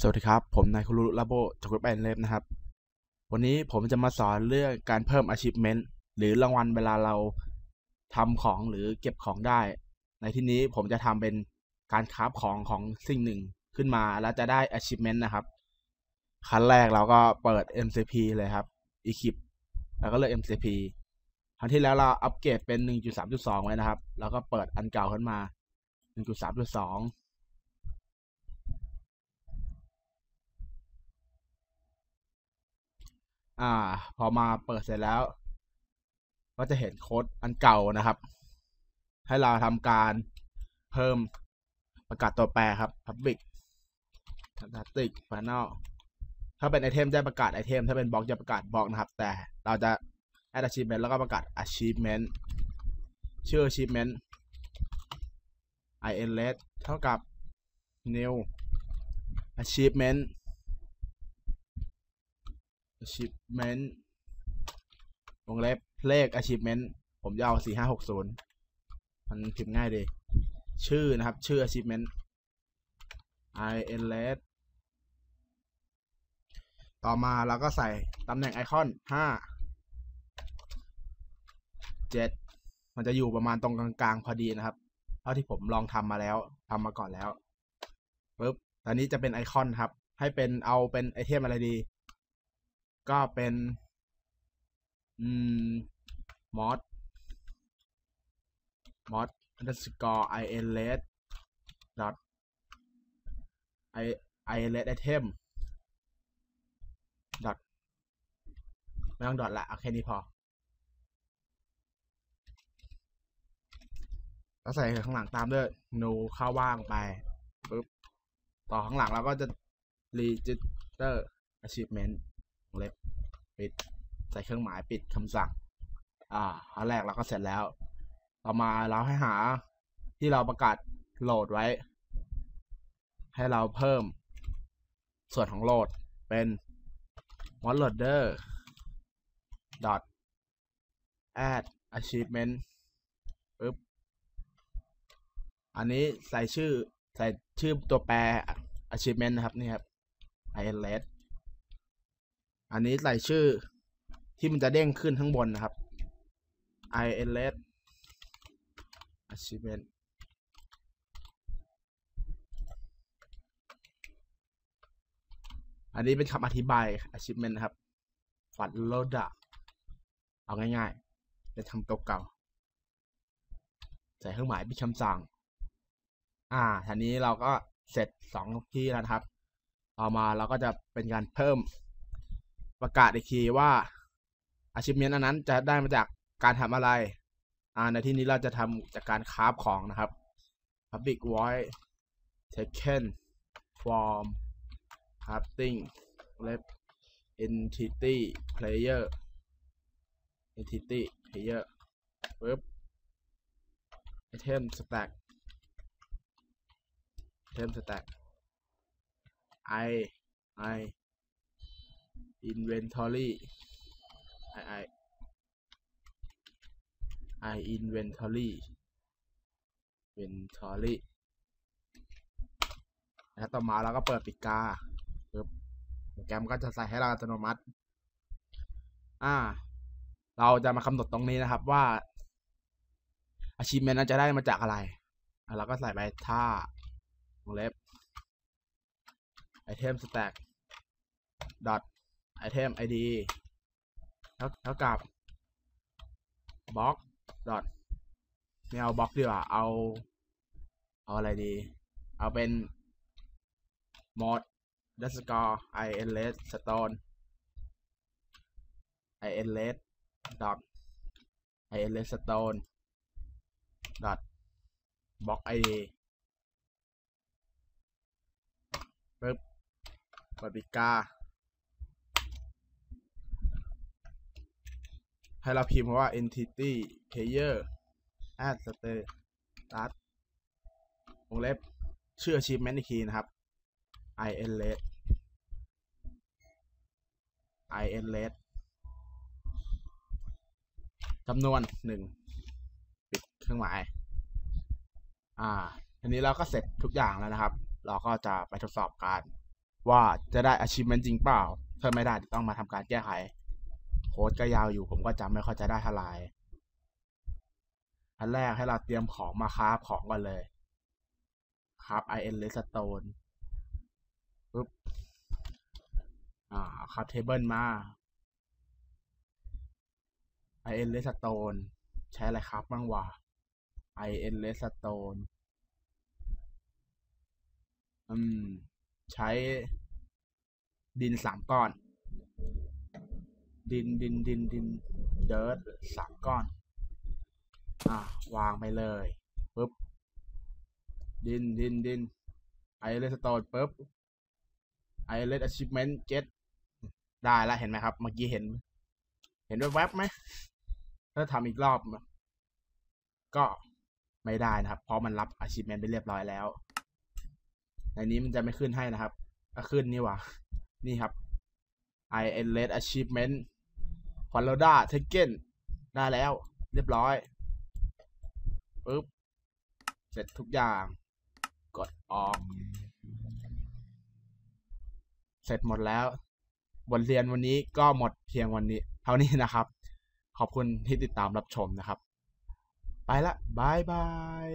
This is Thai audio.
สวัสดีครับ ผมนายคุรุลาโบจากกรุ๊ปแอนเลฟนะครับ วันนี้ผมจะมาสอนเรื่องการเพิ่ม achievement หรือรางวัลเวลาเราทำของหรือเก็บของได้ ในที่นี้ผมจะทำเป็นการคราฟของของสิ่งหนึ่งขึ้นมาแล้วจะได้ achievement นะครับ ขั้นแรกเราก็เปิด MCP เลยครับ equip แล้วก็เลือก MCP ครั้งที่แล้วเราอัปเกรดเป็น 1.3.2 ไว้นะครับ แล้วก็เปิดอันเก่าขึ้นมา 1.3.2 อ่า พอมาเปิดเสร็จแล้ว ก็จะเห็นโค้ดอันเก่านะครับ ให้เราทำการเพิ่มประกาศตัวแปรครับ public static final ถ้าเป็นไอเทมจะประกาศไอเทม ถ้าเป็นบล็อกจะประกาศบล็อกนะครับ แต่เราจะ add achievement แล้วก็ประกาศ achievement ชื่อ achievement in let เท่ากับ new achievement achievement วงเล็บเลข achievement ผมจะเอาสี่ห้าหกศูนย์มันพิมพ์ง่ายดีชื่อนะครับ ชื่อ achievement i n l e t ต่อมาเราก็ใส่ตำแหน่งไอคอนห้าเจ็ดมันจะอยู่ประมาณตรงกลางๆพอดีนะครับเท่าที่ผมลองทำมาแล้วทำมาก่อนแล้วปึ๊บตอนนี้จะเป็นไอคอนครับ ให้เป็นเอาเป็นไอเทมอะไรดี ก็เป็น อืม mod mod underscore in let dot i i let item dot ไม่ต้องดอทละเอาแค่นี้พอแล้วใส่ข้างหลังตามด้วย no เข้าว่างไปปึ๊บต่อข้างหลังเราก็จะ register achievement เล็บปิดใส่เครื่องหมายปิดคำสั่ง อ่าอันแรกเราก็เสร็จแล้ว ต่อมาเราให้หาที่เราประกาศโหลดไว้ ให้เราเพิ่มส่วนของโหลดเป็น mod loader dot add achievement ปึ๊บ อันนี้ใส่ชื่อใส่ชื่อตัวแปร achievement นะครับ นี่ครับ ILS อันนี้ใส่ชื่อที่มันจะเด้งขึ้นข้างบนนะครับ ILS achievement อันนี้เป็นคำอธิบาย achievement นะครับ ฝันโลดะเอาง่ายๆเป็นคำเก่าๆใส่เครื่องหมายเป็นคำสั่ง อ่าทีนี้เราก็เสร็จสองที่แล้วครับต่อมาเราก็จะเป็นการเพิ่ม ประกาศอีกทีว่า achievement อันนั้นจะได้มาจากการทำอะไร อ่า ในที่นี้เราจะทำจากการคราฟของนะครับ public void taken from crafting left entity player entity player ปึ๊บ item stack item stack i i inventory i i i inventory inventory แล้วต่อมาเราก็เปิดปิดกาปึ๊บโปรแกรมก็จะใส่ให้เราอัตโนมัติ อ่า เราจะมาคำหนดตรงนี้นะครับว่า achievement นั้นจะได้มาจากอะไรเราก็ใส่ไปท่าวงเล็บ item stack dot ไอเทม id เท่ากับบล็อกดอทไม่เอาบล็อกดีกว่า เอา เอาอะไรดี เอาเป็น mod d s c o r i n l e s stone i n l e s dot i n l e s stone dot box id ปึ๊บกดปิดกา ให้เราพิมพ์ว่า entity player add status วงเล็บชื่อ achievement อีกทีนะครับ inlet inlet จำนวนหนึ่งปิดเครื่องหมาย อ่าทีนี้เราก็เสร็จทุกอย่างแล้วนะครับ เราก็จะไปทดสอบการว่าจะได้ achievement จริงเปล่า ถ้าไม่ได้ต้องมาทำการแก้ไข ค้ดก็ยาวอยู่ผมก็จำไม่ค่อยจะได้เท่าไหร่อันแรกให้เราเตรียมของมาคราฟของก่อนเลยคราฟ iron redstone ปุ๊บอ่าคราฟเทเบิลมา iron redstone ใช้อะไรครับบ้างวะ iron redstone อืม ใช้ดินสามก้อน ดินดินดินดินเดิร์ดสามก้อน อะ วางไปเลยปุ๊บดินดินดินไอเลสโตนปุ๊บไอเลส achievement get ได้แล้วเห็นไหมครับ เมื่อกี้เห็น เห็นแวบๆไหมถ้าทำอีกรอบ ก็ไม่ได้นะครับ เพราะมันรับ achievement ไปเรียบร้อยแล้ว ในนี้มันจะไม่ขึ้นให้นะครับขึ้นนี่ว่านี่ครับ i n l e t achievement ฟอลโลดาเทเกนได้แล้ว เรียบร้อยปุ๊บเสร็จทุกอย่าง กดออก เสร็จหมดแล้ว บทเรียนวันนี้ก็หมดเพียงวันนี้ เท่านี้นะครับ ขอบคุณที่ติดตามรับชมนะครับ ไปละบายบาย